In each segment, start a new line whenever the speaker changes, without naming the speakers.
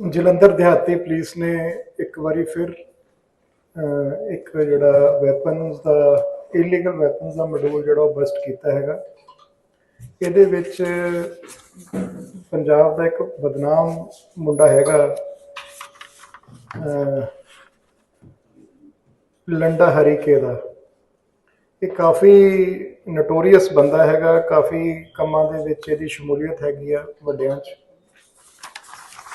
ਜਲੰਧਰ ਦਿਹਾਤੀ ਪੁਲਿਸ ਨੇ ਇੱਕ ਵਾਰੀ ਫਿਰ ਇੱਕ ਜਿਹੜਾ ਵੈਪਨਸ ਦਾ ਇਲੀਗਲ ਵੈਪਨਸ ਦਾ ਮਡੂਲ ਜਿਹੜਾ ਉਹ ਬਸਟ ਕੀਤਾ ਹੈਗਾ। ਇਹਦੇ ਵਿੱਚ ਪੰਜਾਬ ਦਾ ਇੱਕ ਬਦਨਾਮ ਮੁੰਡਾ ਹੈਗਾ ਲੰਡਾ ਹਰੀਕੇ ਦਾ। ਇਹ ਕਾਫੀ ਨਟੋਰੀਅਸ ਬੰਦਾ ਹੈਗਾ, ਕਾਫੀ ਕੰਮਾਂ ਦੇ ਵਿੱਚ ਇਹਦੀ ਸ਼ਮੂਲੀਅਤ ਹੈਗੀ ਆ ਵੱਡਿਆਂ 'ਚ।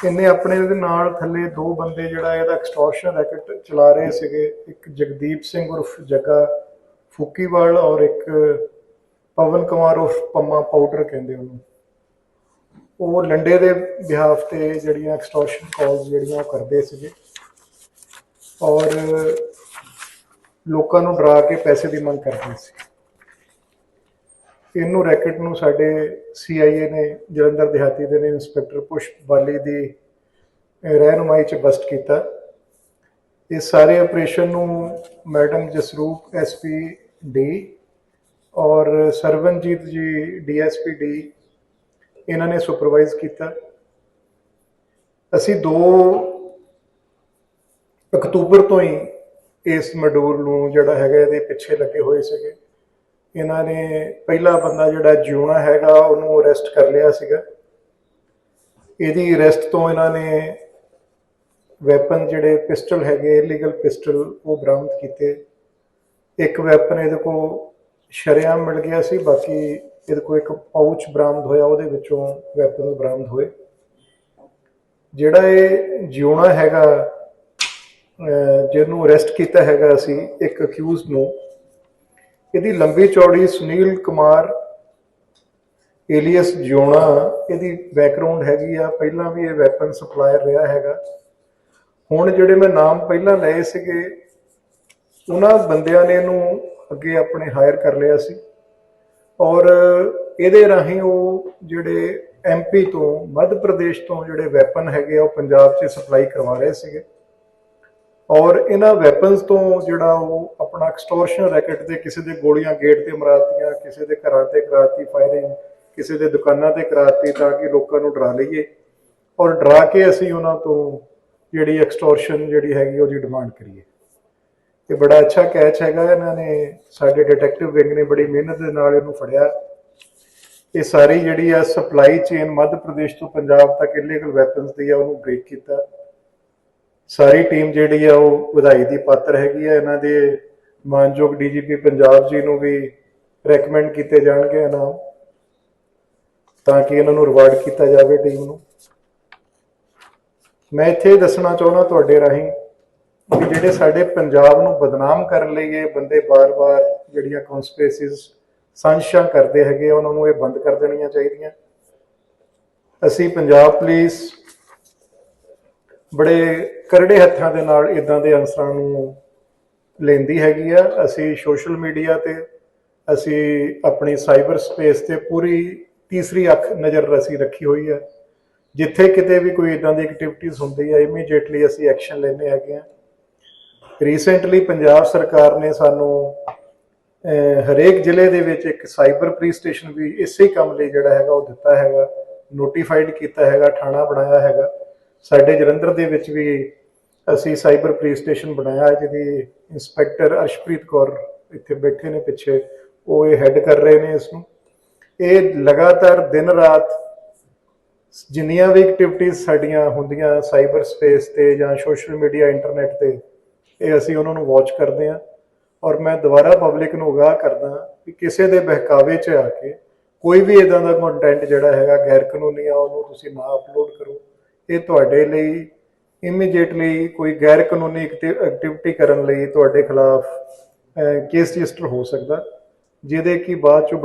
ਇਹਨੇ ਆਪਣੇ ਦੇ ਨਾਲ ਥੱਲੇ ਦੋ ਬੰਦੇ ਜਿਹੜਾ ਇਹਦਾ ਐਕਸਟੋਰਸ਼ਨ ਰੈਕਟ ਚਲਾ ਰਹੇ ਸੀਗੇ, ਇੱਕ ਜਗਦੀਪ ਸਿੰਘ ਉਰਫ ਜੱਗਾ ਫੁੱਕੀਵਾਲ ਔਰ ਇੱਕ ਪਵਨ ਕੁਮਾਰ ਉਰਫ ਪੰਮਾ ਪਾਊਡਰ ਕਹਿੰਦੇ ਉਹਨੂੰ। ਉਹ ਲੰਡੇ ਦੇ ਬਿਹਾਫ ਤੇ ਜਿਹੜੀਆਂ ਐਕਸਟੋਰਸ਼ਨ ਕਾਲਸ ਜਿਹੜੀਆਂ ਉਹ ਕਰਦੇ ਸੀਗੇ। ਔਰ ਲੋਕਾਂ ਨੂੰ ਡਰਾ ਕੇ ਪੈਸੇ ਦੀ ਮੰਗ ਕਰਦੇ ਸੀ। ਇਹਨੂੰ ਰੈਕਟ ਨੂੰ ਸਾਡੇ ਸੀਆਈਏ ਨੇ ਜਲੰਧਰ ਦਿਹਾਤੀ ਦੇ ਨੇ ਇੰਸਪੈਕਟਰ ਪੁਸ਼ਪ ਬਾਲੀ ਦੀ ਅਹ, ਰਹਿਨੁਮਾਈ ਚ ਬਸਟ ਕੀਤਾ। ਇਹ ਸਾਰੇ ਆਪਰੇਸ਼ਨ ਨੂੰ ਮੈਡਮ ਜਸਰੂਪ ਐਸਪੀ ਡੀ ਔਰ ਸਰਵਨਜੀਤ ਜੀ ਡੀਐਸਪੀ ਡੀ ਇਹਨਾਂ ਨੇ ਸੁਪਰਵਾਈਜ਼ ਕੀਤਾ। ਅਸੀਂ 2 ਅਕਤੂਬਰ ਤੋਂ ਹੀ ਇਸ ਮਡੂਲ ਨੂੰ ਜਿਹੜਾ ਹੈਗਾ ਇਹਦੇ ਪਿੱਛੇ ਲੱਗੇ ਹੋਏ ਸੀਗੇ। ਇਹਨਾਂ ਨੇ ਪਹਿਲਾ ਬੰਦਾ ਜਿਹੜਾ ਜਿਉਣਾ ਹੈਗਾ, ਉਹਨੂੰ ਅਰੈਸਟ ਕਰ ਲਿਆ ਸੀਗਾ। ਇਹਦੀ ਅਰੈਸਟ ਤੋਂ ਇਹਨਾਂ ਨੇ ਵੈਪਨ ਜਿਹੜੇ ਪਿਸਟਲ ਹੈਗੇ ਇਲੀਗਲ ਪਿਸਟਲ ਉਹ ਬਰਾਮਦ ਕੀਤੇ। ਇੱਕ ਵੈਪਨ ਇਹਦੇ ਕੋਲ ਸ਼ਰੇਆਮ ਮਿਲ ਗਿਆ ਸੀ, ਬਾਕੀ ਇਹਦੇ ਕੋਲ ਇੱਕ ਪਾਊਚ ਬਰਾਮਦ ਹੋਇਆ, ਉਹਦੇ ਵਿੱਚੋਂ ਵੈਪਨ ਬਰਾਮਦ ਹੋਏ। ਜਿਹੜਾ ਇਹ ਜਿਉਣਾ ਹੈਗਾ ਜਿਹਨੂੰ ਅਰੈਸਟ ਕੀਤਾ ਹੈਗਾ ਅਸੀਂ ਇੱਕ ਅਕਿਊਜ਼ ਨੂੰ। ਇਹਦੀ ਲੰਬੀ ਚੌੜੀ ਸੁਨੀਲ ਕੁਮਾਰ ਏਲੀਅਸ ਜਿਉਣਾ, ਇਹਦੀ ਬੈਕਗ੍ਰਾਉਂਡ ਹੈਗੀ ਆ। ਪਹਿਲਾਂ ਵੀ ਇਹ ਵੈਪਨ ਸਪਲਾਇਰ ਰਿਹਾ ਹੈਗਾ। ਹੁਣ ਜਿਹੜੇ ਮੈਂ ਨਾਮ ਪਹਿਲਾਂ ਲਏ ਸੀਗੇ, ਉਹਨਾਂ ਬੰਦਿਆਂ ਨੇ ਇਹਨੂੰ ਅੱਗੇ ਆਪਣੇ ਹਾਇਰ ਕਰ ਲਿਆ ਸੀ। ਔਰ ਇਹਦੇ ਰਾਹੀਂ ਉਹ ਜਿਹੜੇ ਐਮਪੀ ਤੋਂ, ਮੱਧ ਪ੍ਰਦੇਸ਼ ਤੋਂ ਜਿਹੜੇ ਵੈਪਨ ਹੈਗੇ ਆ, ਉਹ ਪੰਜਾਬ 'ਚ ਸਪਲਾਈ ਕਰਵਾ ਰਹੇ ਸੀਗੇ। ਔਰ ਇਹਨਾਂ ਵੈਪਨਸ ਤੋਂ ਜਿਹੜਾ ਉਹ ਆਪਣਾ ਐਕਸਟੋਰਸ਼ਨ ਰੈਕਟ ਤੇ ਕਿਸੇ ਦੇ ਗੋਲੀਆਂ ਗੇਟ ਤੇ ਮਰਾਤੀਆਂ, ਕਿਸੇ ਦੇ ਘਰਾਂ ਤੇ ਕਰਾਤੀ ਫਾਇਰਿੰਗ ਕਿਸੇ ਦੇ ਦੁਕਾਨਾਂ ਤੇ ਕਰਾਤੀ ਤਾਂ ਕਿ ਲੋਕਾਂ ਨੂੰ ਡਰਾ ਲਈਏ। ਔਰ ਡਰਾ ਕੇ ਅਸੀਂ ਉਹਨਾਂ ਤੋਂ ਜਿਹੜੀ ਐਕਸਟੋਰਸ਼ਨ ਜਿਹੜੀ ਹੈਗੀ ਉਹਦੀ ਡਿਮਾਂਡ ਕਰੀਏ। ਇਹ ਬੜਾ ਅੱਛਾ ਕੈਚ ਹੈਗਾ, ਇਹਨਾਂ ਨੇ ਸਾਡੇ ਡਿਟੈਕਟਿਵ ਵਿੰਗ ਨੇ ਬੜੀ ਮਿਹਨਤ ਦੇ ਨਾਲ ਇਹਨੂੰ ਫੜਿਆ। ਇਹ ਸਾਰੀ ਜਿਹੜੀ ਆ ਸਪਲਾਈ ਚੇਨ ਮੱਧ ਪ੍ਰਦੇਸ਼ ਤੋਂ ਪੰਜਾਬ ਤੱਕ ਇਲੀਗਲ ਵੈਪਨਸ ਦੀ ਆ, ਉਹਨੂੰ ਬ੍ਰੇਕ ਕੀਤਾ। ਸਾਰੀ ਟੀਮ ਜਿਹੜੀ ਆ ਉਹ ਵਧਾਈ ਦੀ ਪਾਤਰ ਹੈਗੀ ਆ। ਇਹਨਾਂ ਦੇ ਮਾਨਯੋਗ ਡੀਜੀਪੀ ਪੰਜਾਬ ਜੀ ਨੂੰ ਵੀ ਰეკਮੈਂਡ ਕੀਤੇ ਜਾਣਗੇ ਇਨਾਮ ਤਾਂ ਕਿ ਇਹਨਾਂ ਨੂੰ ਰਿਵਾਰਡ ਕੀਤਾ ਜਾਵੇ ਟੀਮ ਨੂੰ। ਮੈਂ ਇੱਥੇ ਇਹ ਦੱਸਣਾ ਚਾਹੁੰਦਾ ਤੁਹਾਡੇ ਰਾਹੀਂ ਕਿ ਜਿਹੜੇ ਸਾਡੇ ਪੰਜਾਬ ਨੂੰ ਬਦਨਾਮ ਕਰਨ ਲਈ ਇਹ ਬੰਦੇ ਬਾਰ-ਬਾਰ ਜਿਹੜੀਆਂ ਕਨਸਪੀਰੇਸੀਜ਼ ਸਾਂਝਾਂ ਕਰਦੇ ਹੈਗੇ ਆ, ਉਹਨਾਂ ਨੂੰ ਇਹ ਬੰਦ ਕਰ ਦੇਣੀਆਂ ਚਾਹੀਦੀਆਂ। ਅਸੀਂ ਪੰਜਾਬ ਪੁਲਿਸ ਬੜੇ ਕਰੜੇ ਹੱਥਾਂ ਦੇ ਨਾਲ ਇਦਾਂ ਦੇ ਅਨਸਰਾਂ ਨੂੰ ਲੈਂਦੀ ਹੈਗੀ ਆ। ਅਸੀਂ ਸੋਸ਼ਲ ਮੀਡੀਆ ਤੇ ਅਸੀਂ ਆਪਣੀ ਸਾਈਬਰ ਸਪੇਸ ਤੇ ਪੂਰੀ ਤੀਸਰੀ ਅੱਖ ਨਜ਼ਰ ਅਸੀਂ ਰੱਖੀ ਹੋਈ ਹੈ ਜਿੱਥੇ ਕਿਤੇ ਵੀ ਕੋਈ ਇਦਾਂ ਦੀ ਐਕਟੀਵਿਟੀਜ਼ ਹੁੰਦੀ ਹੈ ਇਮੀਡੀਏਟਲੀ ਅਸੀਂ ਐਕਸ਼ਨ ਲੈਣੇ ਹੈਗੇ ਆ। ਰੀਸੈਂਟਲੀ ਪੰਜਾਬ ਸਰਕਾਰ ਨੇ ਸਾਨੂੰ ਹਰੇਕ ਜ਼ਿਲ੍ਹੇ ਦੇ ਵਿੱਚ ਇੱਕ ਸਾਈਬਰ ਪੁਲਿਸ ਸਟੇਸ਼ਨ ਵੀ ਇਸੇ ਕੰਮ ਲਈ ਜਿਹੜਾ ਹੈਗਾ ਉਹ ਦਿੱਤਾ ਹੈਗਾ। ਨੋਟੀਫਾਈਡ ਕੀਤਾ ਹੈਗਾ, ਥਾਣਾ ਬਣਾਇਆ ਹੈਗਾ। ਸਾਡੇ ਜਲੰਧਰ ਦੇ ਵਿੱਚ ਵੀ ਅਸੀਂ ਸਾਈਬਰ ਪੁਲਿਸ ਸਟੇਸ਼ਨ ਬਣਾਇਆ ਜਿਹਦੀ ਇੰਸਪੈਕਟਰ ਅਰਸ਼ਪ੍ਰੀਤ ਕੌਰ ਇੱਥੇ ਬੈਠੇ ਨੇ ਪਿੱਛੇ। ਉਹ ਇਹ ਹੈੱਡ ਕਰ ਰਹੇ ਨੇ ਇਸ ਨੂੰ ਇਹ ਲਗਾਤਾਰ ਦਿਨ ਰਾਤ ਜਿੰਨੀਆਂ ਵੀ ਐਕਟੀਵਿਟੀਜ਼ ਸਾਡੀਆਂ ਹੁੰਦੀਆਂ ਸਾਈਬਰ ਸਪੇਸ ਤੇ ਜਾਂ ਸੋਸ਼ਲ ਮੀਡੀਆ ਇੰਟਰਨੈਟ ਤੇ, ਇਹ ਅਸੀਂ ਉਹਨਾਂ ਨੂੰ ਵਾਚ ਕਰਦੇ ਹਾਂ। ਔਰ ਮੈਂ ਦੁਬਾਰਾ ਪਬਲਿਕ ਨੂੰ ਅਗਾਹ ਕਰਦਾ ਕਿ ਕਿਸੇ ਦੇ ਬਹਿਕਾਵੇ 'ਚ ਆ ਕੇ ਕੋਈ ਵੀ ਇਦਾਂ ਦਾ ਕੰਟੈਂਟ ਜਿਹੜਾ ਹੈਗਾ ਗੈਰ ਕਾਨੂੰਨੀ ਆ, ਉਹਨੂੰ ਤੁਸੀਂ ਨਾ ਅਪਲੋਡ ਕਰੋ। ਇਹ ਤੁਹਾਡੇ ਲਈ ਇਮੀਡੀਏਟਲੀ ਕੋਈ ਗੈਰ ਕਾਨੂੰਨੀ ਐਕਟੀਵਿਟੀ ਕਰਨ ਲਈ ਤੁਹਾਡੇ ਖਿਲਾਫ ਕੇਸ ਰਜਿਸਟਰ ਹੋ ਸਕਦਾ, ਜਿਹਦੇ ਕਿ ਬਾਅਦ ਚ